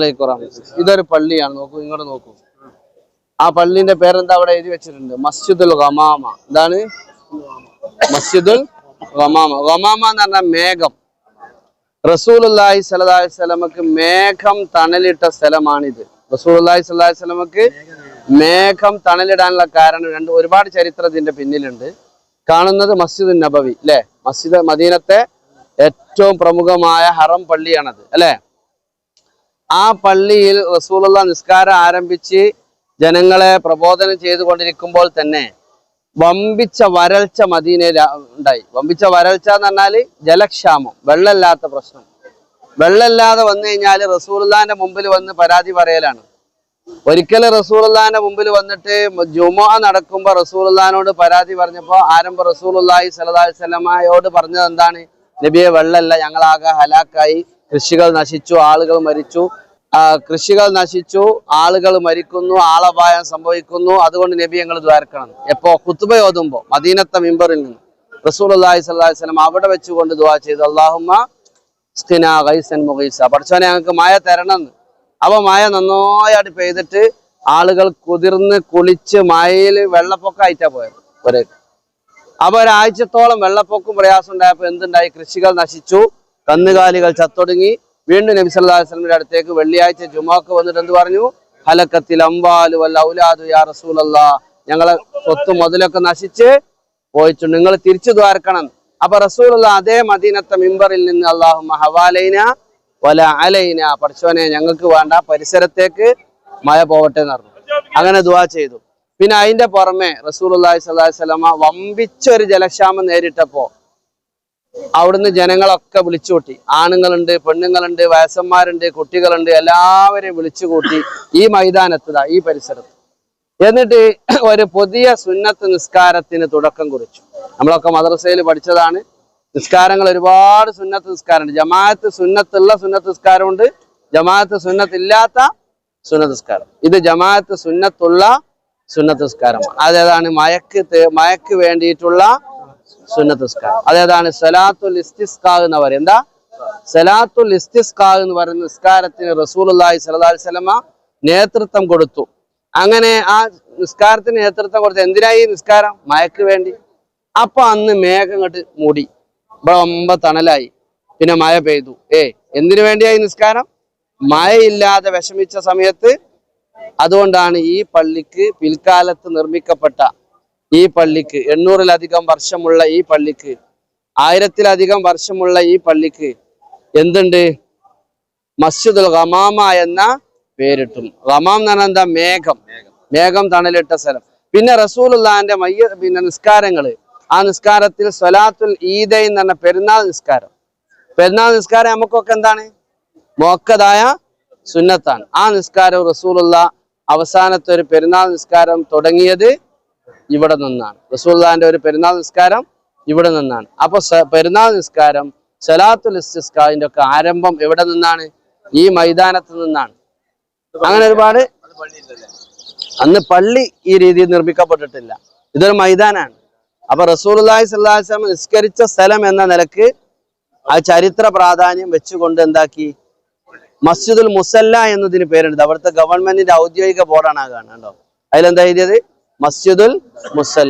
വറഹ്മത്തുള്ളാഹി. ഇതൊരു പള്ളിയാണ്. നോക്കൂ ഇങ്ങോട്ട് നോക്കൂ. ആ പള്ളിന്റെ പേരെന്താ അവിടെ എഴുതി വെച്ചിട്ടുണ്ട്? മസ്ജിദുൽ ഗമാമ എന്താണ്? മസ്ജിദുൽ ഗമാമ ഗമാമ എന്ന് പറഞ്ഞാൽ മേഘം. സ്വല്ലല്ലാഹി അലൈഹി വസല്ലമക്ക് മേഘം തണലിട്ട സ്ഥലമാണിത്. സ്വല്ലല്ലാഹി അലൈഹി വസല്ലമക്ക് മേഘം തണലിടാനുള്ള കാരണം രണ്ട് ഒരുപാട് ചരിത്രത്തിന്റെ പിന്നിലുണ്ട്. കാണുന്നത് മസ്ജിദ് നബവി അല്ലെ? മസ്ജിദ് മദീനത്തെ ഏറ്റവും പ്രമുഖമായ ഹറം പള്ളിയാണത് അല്ലെ? ആ പള്ളിയിൽ റസൂലുള്ള നിസ്കാരം ആരംഭിച്ച് ജനങ്ങളെ പ്രബോധനം ചെയ്തുകൊണ്ടിരിക്കുമ്പോൾ തന്നെ വമ്പിച്ച വരൾച്ച മദീനയിൽ ഉണ്ടായി. വമ്പിച്ച വരൾച്ച എന്ന് പറഞ്ഞാൽ ജലക്ഷാമം വെള്ളമില്ലാത്ത പ്രശ്നം. വെള്ളമില്ലാതെ വന്നു കഴിഞ്ഞാൽ റസൂലുള്ളാന്റെ മുമ്പിൽ വന്ന് പരാതി പറയലാണ്. ഒരിക്കൽ റസൂലുള്ളാന്റെ മുമ്പിൽ വന്നിട്ട് ജുമ നടക്കുമ്പോൾ റസൂലുള്ളാനോട് പരാതി പറഞ്ഞപ്പോൾ ആരംഭ റസൂലുള്ളാഹി അലൈഹി വസല്ലമയോട് പറഞ്ഞത് എന്താണ്? നബിയെ വെള്ളമല്ല ഞങ്ങളാകെ ഹലാക്കായി കൃഷികൾ നശിച്ചു ആളുകൾ മരിച്ചു കൃഷികൾ നശിച്ചു ആളുകൾ മരിക്കുന്നു ആളപായം സംഭവിക്കുന്നു. അതുകൊണ്ട് നബി ഞങ്ങൾ ദ്വാരക്കണം. എപ്പോ കുത്തുബ ഓതുമ്പോ മദീനത്തെ മിമ്പറിൽ നിന്ന്. റസൂലുള്ളാഹി സ്വല്ലല്ലാഹി അലൈഹി സ്വലം അവിടെ വെച്ചുകൊണ്ട് ദുആ ചെയ്തു. മുഗീസ. പഠിച്ചോനെ ഞങ്ങൾക്ക് മായ തരണം അപ്പൊ മായ നന്നായിട്ട് പെയ്തിട്ട് ആളുകൾ കുതിർന്ന് കുളിച്ച് മഴയിൽ വെള്ളപ്പൊക്കമായിട്ടാ പോയത് ഒരേ. അപ്പൊ ഒരാഴ്ചത്തോളം വെള്ളപ്പൊക്കം പ്രയാസം ഉണ്ടായപ്പോ എന്തുണ്ടായി? കൃഷികൾ നശിച്ചു. കന്നുകാലികൾ ചത്തൊടുങ്ങി. വീണ്ടും നബി സല്ലല്ലാഹു അലൈഹി വസല്ലമയുടെ അടുത്തേക്ക് വെള്ളിയാഴ്ച ജുമാക്ക് വന്നിട്ട് എന്ത് പറഞ്ഞു? ഹലക്കത്തിൽ അമ്പാലു വല്ല ഔലാദു യാ റസൂലല്ലാ ഞങ്ങളെ സ്വത്ത് മുതലൊക്കെ നശിച്ച് പോയിട്ടുണ്ട്. നിങ്ങൾ തിരിച്ചു ദ്വാരക്കണം. അപ്പൊ റസൂലുള്ള അതേ മദീനത്തെ മിമ്പറിൽ നിന്ന് അള്ളാഹു ഹവാലൈന വല അലൈന. പഠിച്ചോനെ ഞങ്ങൾക്ക് വേണ്ട പരിസരത്തേക്ക് മഴ പോവട്ടെ എന്ന് പറഞ്ഞു. അങ്ങനെ ദുവാ ചെയ്തു. പിന്നെ അതിന്റെ പുറമെ റസൂലുള്ളാഹി സ്വല്ലല്ലാഹി അലൈഹി വസല്ലമ വമ്പിച്ചൊരു ജലക്ഷാമം നേരിട്ടപ്പോ അവിടുന്ന് ജനങ്ങളൊക്കെ വിളിച്ചു കൂട്ടി ആണുങ്ങളുണ്ട് പെണ്ണുങ്ങളുണ്ട് വയസ്സന്മാരുണ്ട് കുട്ടികളുണ്ട് എല്ലാവരെയും വിളിച്ചുകൂട്ടി ഈ മൈതാനത്ത് ഈ പരിസരത്ത് എന്നിട്ട് ഒരു പുതിയ സുന്നത്ത് നിസ്കാരത്തിന് തുടക്കം കുറിച്ചു. നമ്മളൊക്കെ മദ്രസയിൽ പഠിച്ചതാണ്. നിസ്കാരങ്ങൾ ഒരുപാട് സുന്നത്ത് നിസ്കാരമുണ്ട്. ജമാഅത്ത് സുന്നത്തുള്ള സുന്നത്ത് നിസ്കാരമുണ്ട്. ജമാഅത്ത് സുന്നത്തില്ലാത്ത സുന്നത്ത് നിസ്കാരം. ഇത് ജമാഅത്ത് സുന്നത്തുള്ള സുന്നത്ത് നിസ്കാരമാണ്. അതേതാണ് മയക്ക് മയക്ക് വേണ്ടിയിട്ടുള്ള സുന്നത്ത് അതേതാണ് സലാത്തുൽ ഇസ്തിസ്കാ എന്ന് പറയും സലാത്തുൽ ഇസ്തിസ്കാ എന്ന് പറയുന്ന നിസ്കാരത്തിന് സ്വല്ലല്ലാഹി അലൈഹി വസല്ലമ നേതൃത്വം കൊടുത്തു. അങ്ങനെ ആ നിസ്കാരത്തിന് നേതൃത്വം കൊടുത്തു എന്തിനായി നിസ്കാരം? മയക്ക് വേണ്ടി. അപ്പൊ അന്ന് മേഘം ഇങ്ങോട്ട് മൂടി. ഒമ്പ തണലായി. പിന്നെ മഴ പെയ്തു. ഏ എന്തിനു വേണ്ടിയായി നിസ്കാരം? മഴയില്ലാതെ വിഷമിച്ച സമയത്ത് അതുകൊണ്ടാണ് ഈ പള്ളിക്ക് പിൽക്കാലത്ത് നിർമ്മിക്കപ്പെട്ട ഈ പള്ളിക്ക് എണ്ണൂറിലധികം വർഷമുള്ള ഈ പള്ളിക്ക് ആയിരത്തിലധികം വർഷമുള്ള ഈ പള്ളിക്ക് എന്തുണ്ട്? മസ്ജിദുൽ ഖമാമ എന്ന പേരിട്ടും. ഗമാം എന്ന് പറഞ്ഞാൽ മേഘം. മേഘം തണലിട്ട സ്ഥലം. പിന്നെ റസൂലുള്ളാന്റെ മയ്യ പിന്നെ നിസ്കാരങ്ങൾ ആ നിസ്കാരത്തിൽ സ്വലാത്തുൽ ഈദ എന്ന് പറഞ്ഞ പെരുന്നാൾ നിസ്കാരം. പെരുന്നാൾ നിസ്കാരം നമുക്കൊക്കെ എന്താണ്? മോക്കതായ സുന്നത്താണ്. ആ നിസ്കാരം റസൂലുള്ള അവസാനത്തെ ഒരു പെരുന്നാൾ നിസ്കാരം തുടങ്ങിയത് ഇവിടെ നിന്നാണ്. റസൂലുള്ളാന്റെ ഒരു പെരുന്നാൾ നിസ്കാരം ഇവിടെ നിന്നാണ്. അപ്പൊ പെരുന്നാൾ നിസ്കാരം സലാത്തുൽ ഇസ്തിസ്കാന്റെ ഒക്കെ ആരംഭം എവിടെ നിന്നാണ്? ഈ മൈതാനത്ത് നിന്നാണ്. അങ്ങനെ ഒരുപാട് അന്ന് പള്ളി ഈ രീതിയിൽ നിർമ്മിക്കപ്പെട്ടിട്ടില്ല. ഇതൊരു മൈതാനാണ്. അപ്പൊ അലൈഹി വസല്ലം നിസ്കരിച്ച സ്ഥലം എന്ന നിലയ്ക്ക് ആ ചരിത്ര പ്രാധാന്യം വെച്ചുകൊണ്ട് എന്താക്കി? മസ്ജിദുൽ മുസല്ല എന്നതിന് പേരുണ്ട്. അവിടുത്തെ ഗവൺമെന്റിന്റെ ഔദ്യോഗിക ബോർഡാണ് ആ കാണുന്നുണ്ടോ അതിലെന്താ എഴുതിയത്? മസ്ജിദുൽ മുസല്ല.